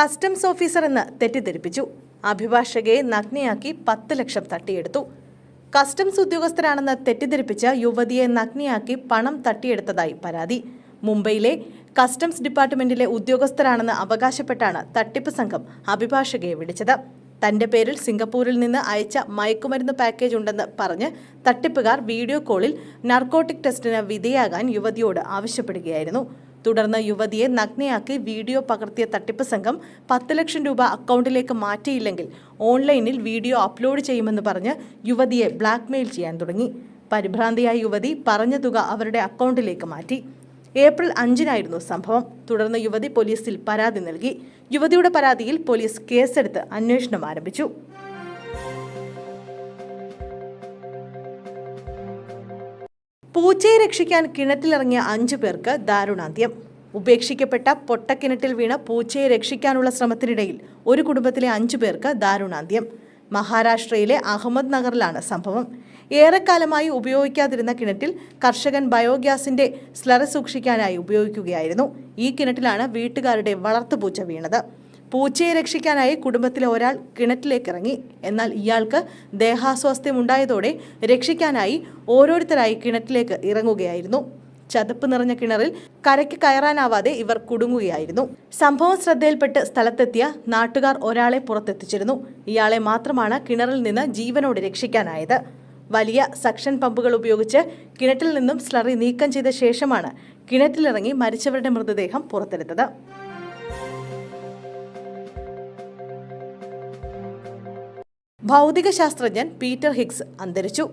Customs officer എന്ന് തെറ്റിദ്ധരിപ്പിച്ചു. അഭിഭാഷകയെ നഗ്നയാക്കി പത്ത് ലക്ഷം തട്ടിയെടുത്തു. Customs ഉദ്യോഗസ്ഥരാണെന്ന് തെറ്റിദ്ധരിപ്പിച്ച യുവതിയെ നഗ്നയാക്കി പണം തട്ടിയെടുത്തതായി പരാതി. മുംബൈയിലെ കസ്റ്റംസ് ഡിപ്പാർട്ട്മെന്റിലെ ഉദ്യോഗസ്ഥരാണെന്ന് അവകാശപ്പെട്ടാണ് തട്ടിപ്പ് സംഘം അഭിഭാഷകയെ വിളിച്ചത്. തന്റെ പേരിൽ സിംഗപ്പൂരിൽ നിന്ന് അയച്ച മയക്കുമരുന്ന് പാക്കേജ് ഉണ്ടെന്ന് പറഞ്ഞ് തട്ടിപ്പുകാർ വീഡിയോ കോളിൽ നർക്കോട്ടിക് ടെസ്റ്റിന് വിധേയാകാൻ യുവതിയോട് ആവശ്യപ്പെടുകയായിരുന്നു. തുടർന്ന് യുവതിയെ നഗ്നയാക്കി വീഡിയോ പകർത്തിയ തട്ടിപ്പ് സംഘം പത്ത് ലക്ഷം രൂപ അക്കൗണ്ടിലേക്ക് മാറ്റിയില്ലെങ്കിൽ ഓൺലൈനിൽ വീഡിയോ അപ്ലോഡ് ചെയ്യുമെന്ന് പറഞ്ഞ് യുവതിയെ ബ്ലാക്ക്മെയിൽ ചെയ്യാൻ തുടങ്ങി. പരിഭ്രാന്തിയായ യുവതി പറഞ്ഞ തുക അവരുടെ അക്കൗണ്ടിലേക്ക് മാറ്റി. ഏപ്രിൽ അഞ്ചിനായിരുന്നു സംഭവം. തുടർന്ന് യുവതി പോലീസിൽ പരാതി നൽകി. യുവതിയുടെ പരാതിയിൽ പോലീസ് കേസെടുത്ത് അന്വേഷണം ആരംഭിച്ചു. പൂച്ചയെ രക്ഷിക്കാൻ കിണറ്റിലിറങ്ങിയ അഞ്ചു പേർക്ക് ദാരുണാന്ത്യം. ഉപേക്ഷിക്കപ്പെട്ട പൊട്ടക്കിണറ്റിൽ വീണ പൂച്ചയെ രക്ഷിക്കാനുള്ള ശ്രമത്തിനിടയിൽ ഒരു കുടുംബത്തിലെ അഞ്ചു പേർക്ക് ദാരുണാന്ത്യം. മഹാരാഷ്ട്രയിലെ അഹമ്മദ് നഗറിലാണ് സംഭവം. ഏറെക്കാലമായി ഉപയോഗിക്കാതിരുന്ന കിണറ്റിൽ കർഷകൻ ബയോഗ്യാസിന്റെ സ്ലറ സൂക്ഷിക്കാനായി ഉപയോഗിക്കുകയായിരുന്നു. ഈ കിണറ്റിലാണ് വീട്ടുകാരുടെ വളർത്തുപൂച്ച വീണത്. പൂച്ചയെ രക്ഷിക്കാനായി കുടുംബത്തിലെ ഒരാൾ കിണറ്റിലേക്ക് ഇറങ്ങി എന്നാൽ ഇയാൾക്ക് ദേഹാസ്വാസ്ഥ്യം ഉണ്ടായതോടെ രക്ഷിക്കാനായി ഓരോരുത്തരായി കിണറ്റിലേക്ക് ഇറങ്ങുകയായിരുന്നു. ചതുപ്പ് നിറഞ്ഞ കിണറിൽ കരയ്ക്ക് കയറാനാവാതെ ഇവർ കുടുങ്ങുകയായിരുന്നു. സംഭവം ശ്രദ്ധയിൽപ്പെട്ട് സ്ഥലത്തെത്തിയ നാട്ടുകാർ ഒരാളെ പുറത്തെത്തിച്ചിരുന്നു. ഇയാളെ മാത്രമാണ് കിണറിൽ നിന്ന് ജീവനോട് രക്ഷിക്കാനായത്. വലിയ സക്ഷൻ പമ്പുകൾ ഉപയോഗിച്ച് കിണറ്റിൽ നിന്നും സ്ലറി നീക്കം ചെയ്ത ശേഷമാണ് കിണറ്റിലിറങ്ങി മരിച്ചവരുടെ മൃതദേഹം പുറത്തെടുത്തത്. ഭൗതിക ശാസ്ത്രജ്ഞൻ പീറ്റർ ഹിഗ്സ് അന്തരിച്ചു.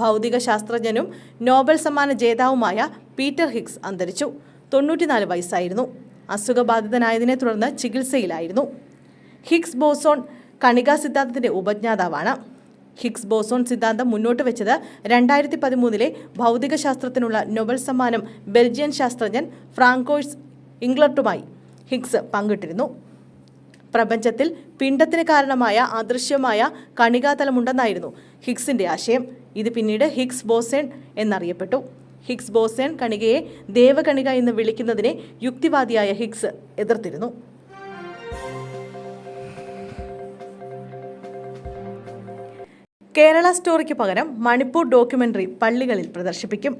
ഭൗതിക ശാസ്ത്രജ്ഞനും നോബൽ സമ്മാന ജേതാവുമായ പീറ്റർ ഹിഗ്സ് അന്തരിച്ചു. തൊണ്ണൂറ്റിനാല് വയസ്സായിരുന്നു. അസുഖബാധിതനായതിനെ തുടർന്ന് ചികിത്സയിലായിരുന്നു. ഹിഗ്സ് ബോസോൺ കണികാ സിദ്ധാന്തത്തിന്റെ ഉപജ്ഞാതാവാണ്. ഹിഗ്സ് ബോസോൺ സിദ്ധാന്തം മുന്നോട്ട് വെച്ചത് രണ്ടായിരത്തി പതിമൂന്നിലെ ഭൗതികശാസ്ത്രത്തിനുള്ള നോബൽ സമ്മാനം ബെൽജിയൻ ശാസ്ത്രജ്ഞൻ ഫ്രാങ്കോയ്സ് ഇംഗ്ലട്ടുമായി ഹിഗ്സ് പങ്കിട്ടിരുന്നു. പ്രപഞ്ചത്തിൽ പിണ്ടത്തിന് കാരണമായ അദൃശ്യമായ കണികാതലമുണ്ടെന്നായിരുന്നു ഹിഗ്സിന്റെ ആശയം. ഇത് പിന്നീട് ഹിഗ്സ് ബോസേൺ എന്നറിയപ്പെട്ടു. ഹിഗ്സ് ബോസേൺ കണികയെ ദേവകണിക എന്ന് വിളിക്കുന്നതിനെ യുക്തിവാദിയായ ഹിഗ്സ് എതിർത്തിരുന്നു. കേരള സ്റ്റോറിക്ക് പകരം മണിപ്പൂർ ഡോക്യുമെന്ററി പള്ളികളിൽ പ്രദർശിപ്പിക്കും.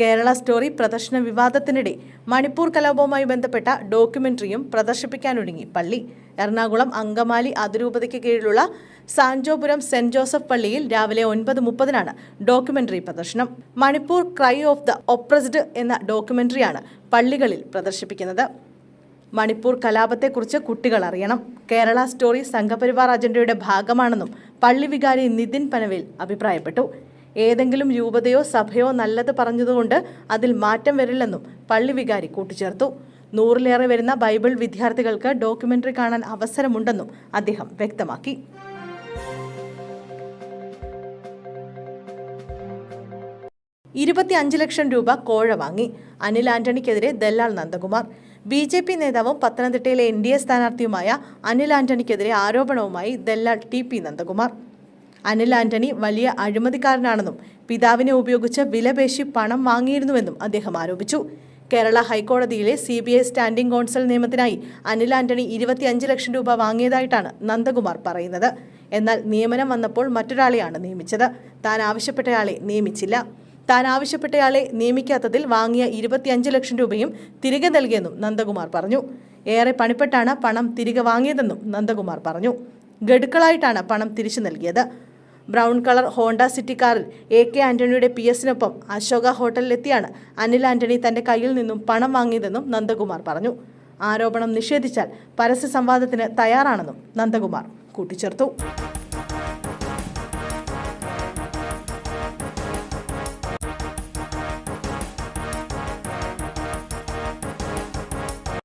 കേരള സ്റ്റോറി പ്രദർശന വിവാദത്തിനിടെ മണിപ്പൂർ കലാപവുമായി ബന്ധപ്പെട്ട ഡോക്യുമെന്ററിയും പ്രദർശിപ്പിക്കാനൊരുങ്ങി പള്ളി. എറണാകുളം അങ്കമാലി അതിരൂപതയ്ക്ക് കീഴിലുള്ള സാഞ്ചോപുരം സെന്റ് ജോസഫ് പള്ളിയിൽ രാവിലെ ഒൻപത് മുപ്പതിനാണ് ഡോക്യുമെന്ററി പ്രദർശനം. Manipur cry of the oppressed എന്ന ഡോക്യുമെന്ററിയാണ് പള്ളികളിൽ പ്രദർശിപ്പിക്കുന്നത്. മണിപ്പൂർ കലാപത്തെക്കുറിച്ച് കുട്ടികൾ അറിയണം. കേരള സ്റ്റോറി സംഘപരിവാർ അജണ്ടയുടെ ഭാഗമാണെന്നും പള്ളി വികാരി നിതിൻ പനവേൽ അഭിപ്രായപ്പെട്ടു. ഏതെങ്കിലും രൂപതയോ സഭയോ നല്ലത് പറഞ്ഞതുകൊണ്ട് അതിൽ മാറ്റം വരില്ലെന്നും പള്ളി വികാരി കൂട്ടിച്ചേർത്തു. നൂറിലേറെ വരുന്ന ബൈബിൾ വിദ്യാർത്ഥികൾക്ക് ഡോക്യുമെന്ററി കാണാൻ അവസരമുണ്ടെന്നും അദ്ദേഹം വ്യക്തമാക്കി. ഇരുപത്തി അഞ്ച് ലക്ഷം രൂപ കോഴ വാങ്ങി. അനിൽ ആന്റണിക്കെതിരെ ദല്ലാൽ നന്ദകുമാർ. ബി ജെ പി നേതാവും പത്തനംതിട്ടയിലെ എൻ ഡി എ സ്ഥാനാർത്ഥിയുമായ അനിൽ ആന്റണിക്കെതിരെ ആരോപണവുമായി ദല്ലാൽ ടി പി നന്ദകുമാർ. അനിൽ ആന്റണി വലിയ അഴിമതിക്കാരനാണെന്നും പിതാവിനെ ഉപയോഗിച്ച് വിലപേശി പണം വാങ്ങിയിരുന്നുവെന്നും അദ്ദേഹം ആരോപിച്ചു. കേരള ഹൈക്കോടതിയിലെ C B I standing counsel നിയമത്തിനായി Anil Antony ഇരുപത്തിയഞ്ച് ലക്ഷം രൂപ വാങ്ങിയതായിട്ടാണ് നന്ദകുമാർ പറയുന്നത്. എന്നാൽ നിയമനം വന്നപ്പോൾ മറ്റൊരാളെയാണ് നിയമിച്ചത്. താൻ ആവശ്യപ്പെട്ടയാളെ നിയമിച്ചില്ല. താൻ ആവശ്യപ്പെട്ടയാളെ നിയമിക്കാത്തതിൽ വാങ്ങിയ ഇരുപത്തിയഞ്ച് ലക്ഷം രൂപയും തിരികെ നൽകിയെന്നും നന്ദകുമാർ പറഞ്ഞു. ഏറെ പണിപ്പെട്ടാണ് പണം തിരികെ വാങ്ങിയതെന്നും നന്ദകുമാർ പറഞ്ഞു. ഗഡുക്കളായിട്ടാണ് പണം തിരിച്ചു നൽകിയത്. ബ്രൗൺ കളർ ഹോണ്ട സിറ്റി കാറിൽ എ കെ ആന്റണിയുടെ പി എസിനൊപ്പം അശോക ഹോട്ടലിലെത്തിയാണ് അനിൽ ആന്റണി തന്റെ കയ്യിൽ നിന്നും പണം വാങ്ങിയതെന്നും നന്ദകുമാർ പറഞ്ഞു. ആരോപണം നിഷേധിച്ചാൽ പരസ്യ സംവാദത്തിന് തയ്യാറാണെന്നും നന്ദകുമാർ കൂട്ടിച്ചേർത്തു.